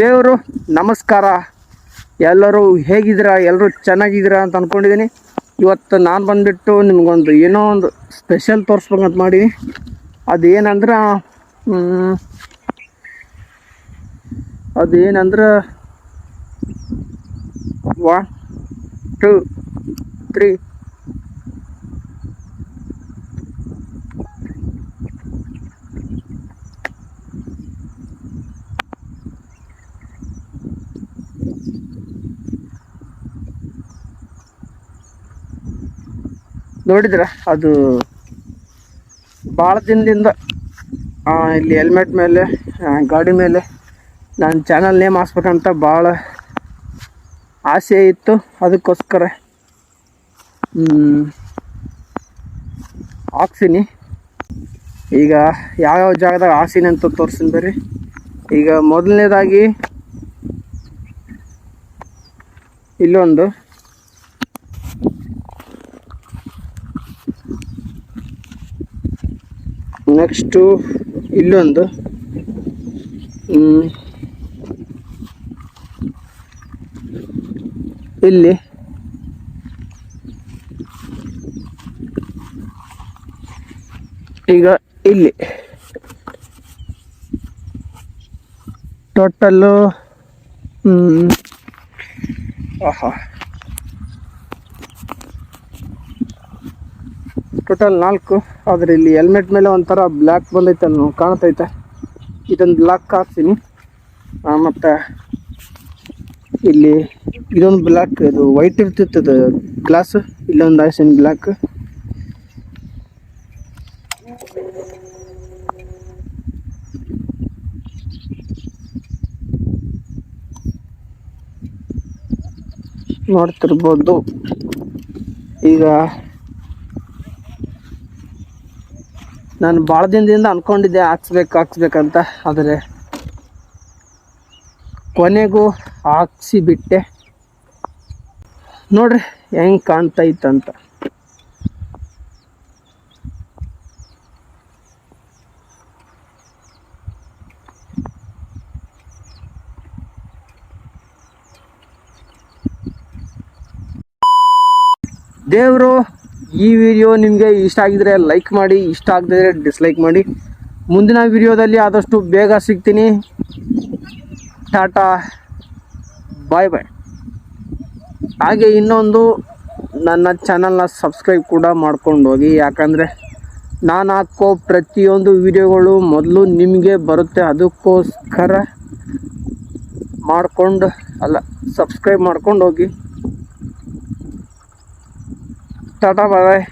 ದೇವರು, ನಮಸ್ಕಾರ. ಎಲ್ಲರೂ ಹೇಗಿದ್ದೀರಾ? ಎಲ್ಲರೂ ಚೆನ್ನಾಗಿದ್ದೀರಾ ಅಂತ ಅಂದ್ಕೊಂಡಿದ್ದೀನಿ ಇವತ್ತು ನಾನು ಬಂದುಬಿಟ್ಟು ನಿಮಗೊಂದು ಏನೋ ಒಂದು ಸ್ಪೆಷಲ್ ತೋರಿಸ್ಬೇಕಂತ ಮಾಡಿ ಅದೇನಂದ್ರೆ ಅದೇನಂದ್ರೆ ಒನ್ ಟೂ ತ್ರೀ ನೋಡಿದ್ರ? ಅದು ಭಾಳ ದಿನದಿಂದ ಇಲ್ಲಿ ಹೆಲ್ಮೆಟ್ ಮೇಲೆ ಗಾಡಿ ಮೇಲೆ ನಾನು ಚಾನಲ್ ನೇಮ್ ಹಾಸ್ಬೇಕಂತ ಭಾಳ ಆಸೆ ಇತ್ತು. ಅದಕ್ಕೋಸ್ಕರ ಹಾಕ್ಸಿನಿ. ಈಗ ಯಾವ್ಯಾವ ಜಾಗದಾಗ ಹಾಸೀನಿ ಅಂತ ತೋರಿಸ್ತೀನಿ ಬರ್ರಿ. ಈಗ ಮೊದಲನೇದಾಗಿ ಇಲ್ಲೊಂದು ನೆಕ್ಸ್ಟು ಇಲ್ಲೊಂದು. ಇಲ್ಲಿ. ಈಗ ಇಲ್ಲಿ. ಟೋಟಲ್ಲು ಆಹಾ. ಟೋಟಲ್ ನಾಲ್ಕು. ಆದ್ರೆ ಇಲ್ಲಿ ಹೆಲ್ಮೆಟ್ ಮೇಲೆ ಒಂಥರ ಬ್ಲ್ಯಾಕ್ ಬಂದೈತೆ ಅಲ್ಲಿ ಕಾಣ್ತೈತೆ. ಇದೊಂದು ಬ್ಲ್ಯಾಕ್ ಹಾಕ್ತೀನಿ ಮತ್ತು ಇಲ್ಲಿ ಇದೊಂದು ಬ್ಲ್ಯಾಕ್ ಇದು ವೈಟ್ ಇರ್ತಿತ್ತು ಅದು ಗ್ಲಾಸ್ ಇಲ್ಲೊಂದು ಹಾಕ್ತೀನಿ ಬ್ಲ್ಯಾಕ್ ನೋಡ್ತಿರ್ಬೋದು. ಈಗ ನಾನು ಭಾಳ ದಿನದಿಂದ ಅಂದ್ಕೊಂಡಿದ್ದೆ ಹಾಕ್ಸ್ಬೇಕು ಹಾಕ್ಸ್ಬೇಕಂತ. ಆದರೆ ಕೊನೆಗೂ ಹಾಕ್ಸಿಬಿಟ್ಟೆ. ನೋಡ್ರಿ ಹೆಂಗ್ ಇತ್ತಂತ ದೇವರು ಈ ವಿಡಿಯೋ ನಿಮಗೆ ಇಷ್ಟ ಆಗಿದ್ರೆ ಲೈಕ್ ಮಾಡಿ, ಇಷ್ಟ ಆಗದಿದ್ರೆ ಡಿಸ್ಲೈಕ್ ಮಾಡಿ. ಮುಂದಿನ ವಿಡಿಯೋದಲ್ಲಿ ಆದಷ್ಟು ಬೇಗ ಸಿಗ್ತೀನಿ. ಟಾಟಾ ಬಾಯ್ ಬಾಯ್ ಹಾಗೆ ಇನ್ನೊಂದು ನನ್ನ ಚಾನಲ್ನ ಸಬ್ಸ್ಕ್ರೈಬ್ ಕೂಡ ಮಾಡ್ಕೊಂಡು ಹೋಗಿ. ಯಾಕಂದರೆ ನಾನು ಹಾಕೋ ಪ್ರತಿಯೊಂದು ವಿಡಿಯೋಗಳು ಮೊದಲು ನಿಮಗೆ ಬರುತ್ತೆ. ಅದಕ್ಕೋಸ್ಕರ ಮಾಡಿಕೊಂಡು, ಅಲ್ಲ ಸಬ್ಸ್ಕ್ರೈಬ್ ಮಾಡ್ಕೊಂಡು ಹೋಗಿ. ಟಾಟಾ ಬಾಯ್ ಬಾಯ್